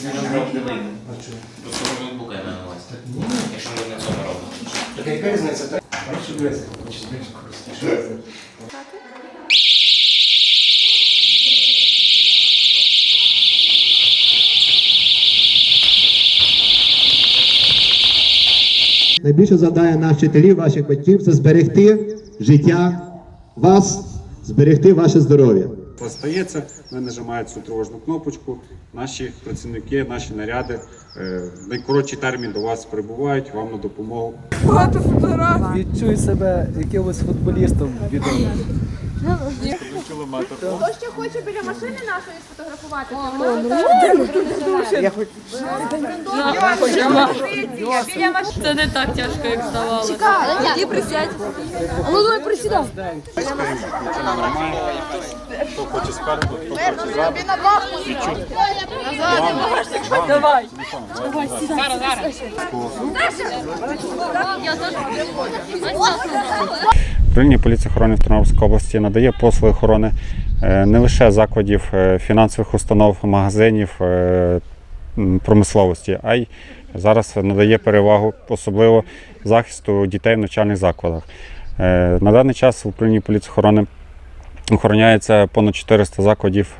Щось не добре не вийде. Просто ноутбука я маю на увазі. Якщо ми на цьому робимо. так яка різниця? Так, бачиш, дивися, більше користуєш. Найбільше завдання наших вчителів, ваших батьків це зберегти життя вас, зберегти ваше здоров'я. Стається, ви нажимаєте цю тривожну кнопочку. Наші працівники, наші наряди е, в найкоротший термін до вас прибувають вам на допомогу. Відчуй себе якимось футболістом відомим. Хто ще хоче біля машини нашої сфотографувати? Це не так тяжко, як здавалося. Іди присядь. Ну давай присідай. Хто хоче спереду, хто хоче ззаду. Давай. Управління поліції охорони Тернопільської області надає послуги охорони е, не лише закладів е, фінансових установ, магазинів е, промисловості, а й зараз надає перевагу особливо захисту дітей в навчальних закладах. На даний час в управлінні поліції охорони охороняється понад 400 закладів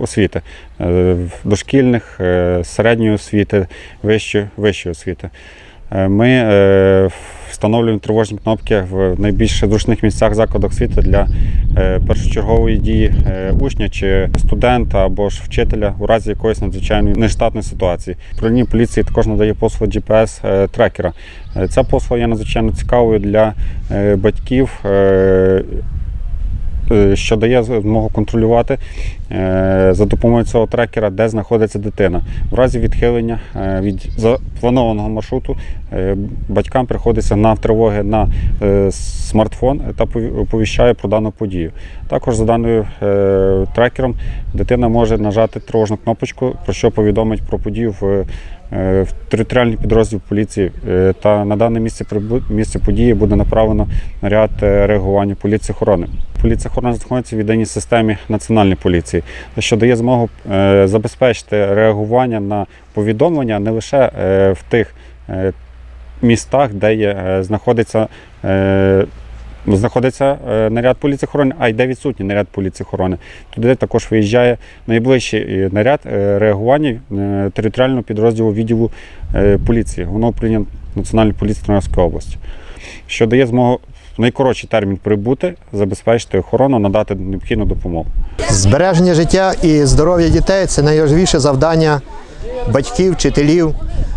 освіти, дошкільних, середньої освіти, вищої, вищої освіти. Е, Ми е, встановлюємо тривожні кнопки в найбільш зручних місцях закладах освіти для е, першочергової дії учня чи студента або ж вчителя у разі якоїсь надзвичайної нештатної ситуації. Управління поліції також надає послугу GPS-трекера. Е, Ця послуга є надзвичайно цікавою для батьків. Е, Що дає змогу контролювати е, за допомогою цього трекера, де знаходиться дитина. В разі відхилення е, від запланованого маршруту батькам приходиться на тривоги на смартфон та пові- оповіщає про дану подію. Також за даною трекером дитина може нажати тривожну кнопочку, про що повідомить про подію в, в територіальний підрозділ поліції. Та на дане місце місце події буде направлено наряд реагування поліції охорони. Поліція охорони знаходиться в єдиній системі національної поліції, що дає змогу е, забезпечити реагування на повідомлення не лише е, в тих е, містах, де є, знаходиться. Знаходиться наряд поліції охорони, а й де відсутній наряд поліції охорони. Туди також виїжджає найближчий наряд реагування територіального підрозділу відділу поліції, головного управління Національної поліції Тернопільської області, що дає змогу в найкоротший термін прибути, забезпечити охорону, надати необхідну допомогу. Збереження життя і здоров'я дітей це найважливіше завдання батьків, вчителів,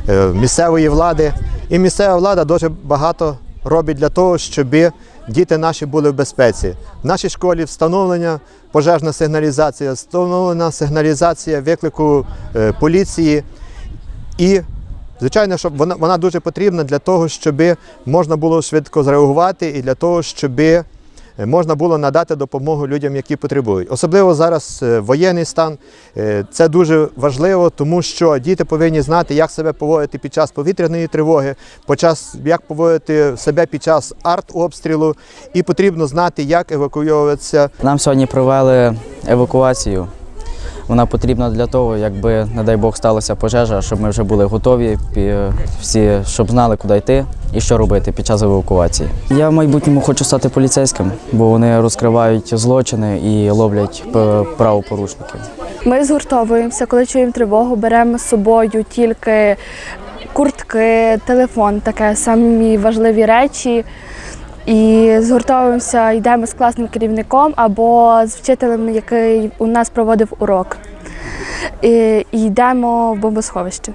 е, місцевої влади. І місцева влада дуже багато робить для того, щоб діти наші були в безпеці. В нашій школі встановлена пожежна сигналізація, встановлена сигналізація виклику е, поліції. І, звичайно, щоб вона, вона дуже потрібна для того, щоб можна було швидко зреагувати і для того, щоб е, можна було надати допомогу людям, які потребують. Особливо зараз е, воєнний стан. Е, Це дуже важливо, тому що діти повинні знати, як себе поводити під час повітряної тривоги, як поводити себе під час артобстрілу, і потрібно знати, як евакуйовуватися Нам сьогодні провели евакуацію. Вона потрібна для того, якби, не дай Бог, сталася пожежа, щоб ми вже були готові, всі, щоб знали, куди йти і що робити під час евакуації. Я в майбутньому хочу стати поліцейським, бо вони розкривають злочини і ловлять п- правопорушників. Ми згуртовуємося, коли чуємо тривогу, беремо з собою тільки куртки, телефон, таке самі важливі речі. І згуртовуємося, йдемо з класним керівником або з вчителем, який у нас проводив урок. І йдемо в бомбосховище.